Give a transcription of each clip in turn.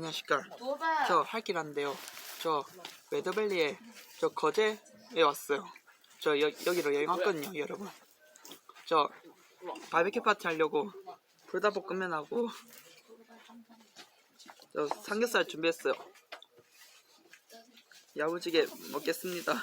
안녕하십니까. 저 할길한데요. 저 웨더밸리에 저 거제에 왔어요. 저 여, 여기로 여행 왔거든요, 여러분. 저 바비큐 파티 하려고 불닭볶음면하고 저 삼겹살 준비했어요. 야무지게 먹겠습니다.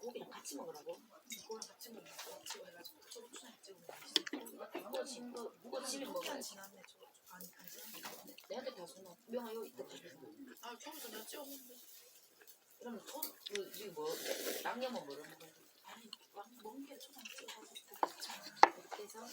고기랑 같이 먹으라고? 이거랑 같이 먹으라고? 찍어 해가지고 초고추장 찍어 먹으라고 무거 진 거 무거 지면 먹어야 지났네 아니 안 지났네 내한테 다 주나 명아 여기 있다 아 처음부터 내가 찍어 먹는데 그러면 손, 그, 이게 뭐 양념은 뭐로 먹어? 아니 왕 먹는 게 초장 찍어가지고 괜찮아 이렇게 해서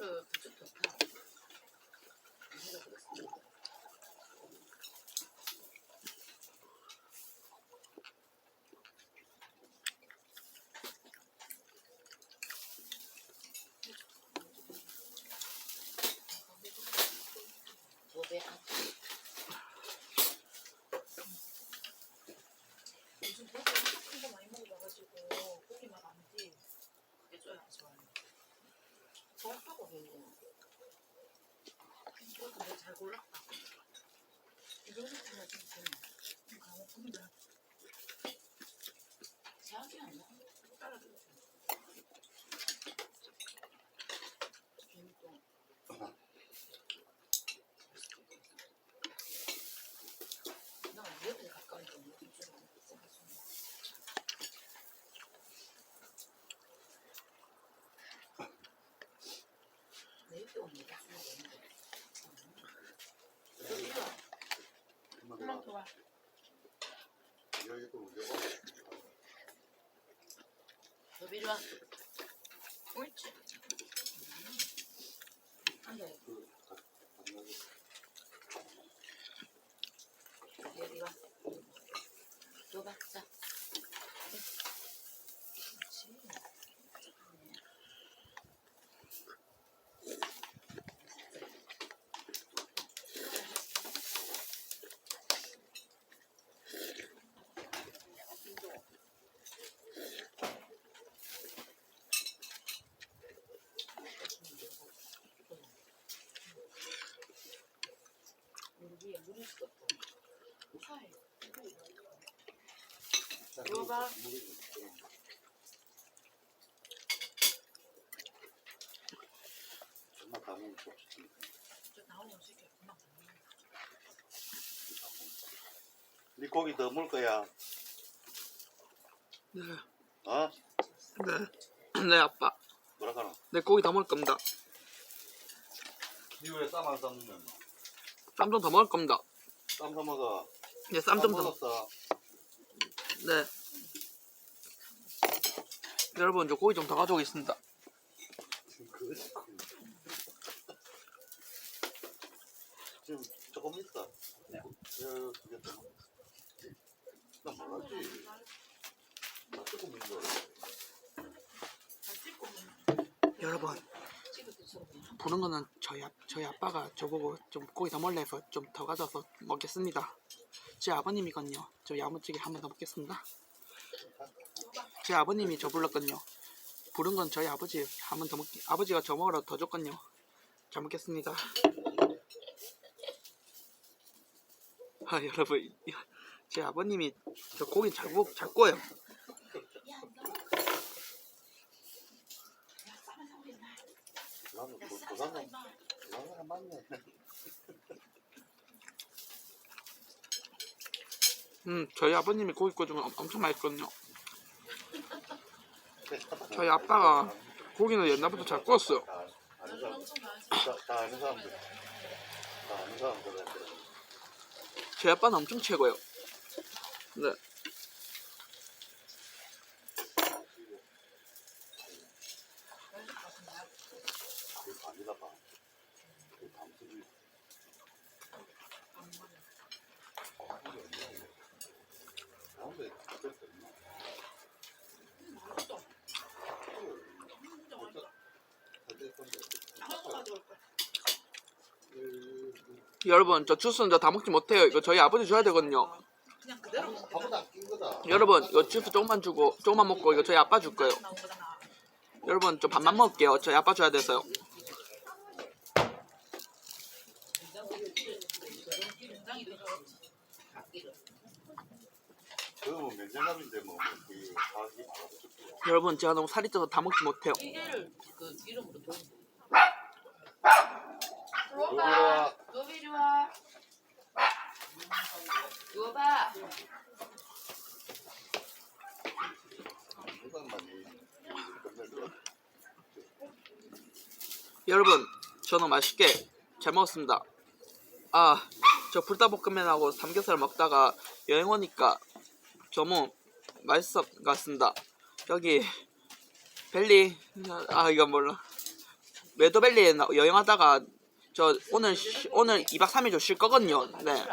내가 추위를 부쩍 더 타. 내가 그랬어. 도배 안 요즘 고기 엄청 큰거 많이 먹어봐가지고 고기 맛 안지 해줘야 좋아요. 정확하고 괜찮아. 이것도 내잘 내 오는 게 하나 되는데. 한번 더 와. 여기 이리 와. 옳지. 안 돼. 여기 와. 줘봐. 줘봐. 정말 가면 좋지. 저 나오는 시켜. 금방 나오는 네 고기 더 먹을 거야. 네, 어? 네, 네 아빠. 뭐라 카노? 내 고기 다 먹을 겁니다. 쌈안 싸먹는 거? 쌈좀더 먹을 겁니다. 쌈 싸먹어. 이제 쌈 좀 더. 먹었어. 네. 여러분 저 고기 좀 더 가져오겠습니다. 지금 조금 있어. 야, 그게 좀. 나 몰랐지. 나 조금 있어. 여러분 부른 거는 저희 아, 저희 아빠가 저보고 좀 고기 더 먹래 해서 좀 더 가져와서 먹겠습니다. 제 아버님이거든요. 저 야무지게 한 번 더 먹겠습니다. 제 아버님이 저 불렀거든요. 부른 건 저희 아버지 한 번 더 먹. 아버지가 저 먹으러 더 줬거든요. 잘 먹겠습니다. 아 여러분 제 아버님이 저 고기 잘 먹, 잘 구워요. 나는 그, 그 사람, 그 사람 맞네. 음 저희 아버님이 고기 구워주면 엄- 엄청 맛있거든요. 저희 아빠가 고기는 옛날부터 잘 구웠어요. 다 아는 사람, 다, 다 아는 사람들. 다 아는 사람들. 제 아빠는 엄청 최고예요. 네. 그. 그. 가운데. 여러분 저 주스는 저 다 먹지 못해요. 이거 저희 아버지 줘야 되거든요. 그냥 그대로. 밥보다 낀 거다. 여러분 이거 주스 조금만 주고 조금만 먹고 이거 저희 아빠 줄 거예요. 나온 거잖아. 여러분 저 밥만 먹을게요. 저희 아빠 줘야 돼서요. 굉장히 되죠. 그러면 면장갑인데 뭐, 그, 사기 죽고. 여러분 제가 너무 살이 쪄서 다 먹지 못해요. 이게를 그 기름으로 돌려. 누구라, 너 이리 와. 누워봐. 여러분 저는 맛있게 잘 먹었습니다. 아 저 불닭볶음면하고 삼겹살 먹다가 여행 오니까 너무 맛있어 같습니다. 여기 벨리 아 이건 몰라 메도벨리에 나- 여행하다가 저 오늘 쉬- 오늘 2박 3일 좀 쉴 거거든요. 네.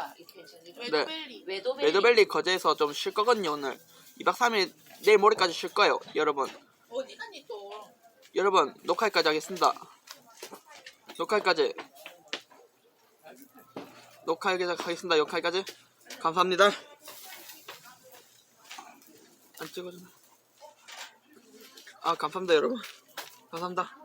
웨도벨리. 메도벨리 거제에서 좀 쉴 거거든요 오늘 2박 3일 내일 모레까지 쉴 거예요 여러분? 여러분 녹화까지 하겠습니다 녹화까지 녹화하게 하겠습니다. 녹화까지. 감사합니다. 안 찍어주네. 아 감사합니다 여러분. 감사합니다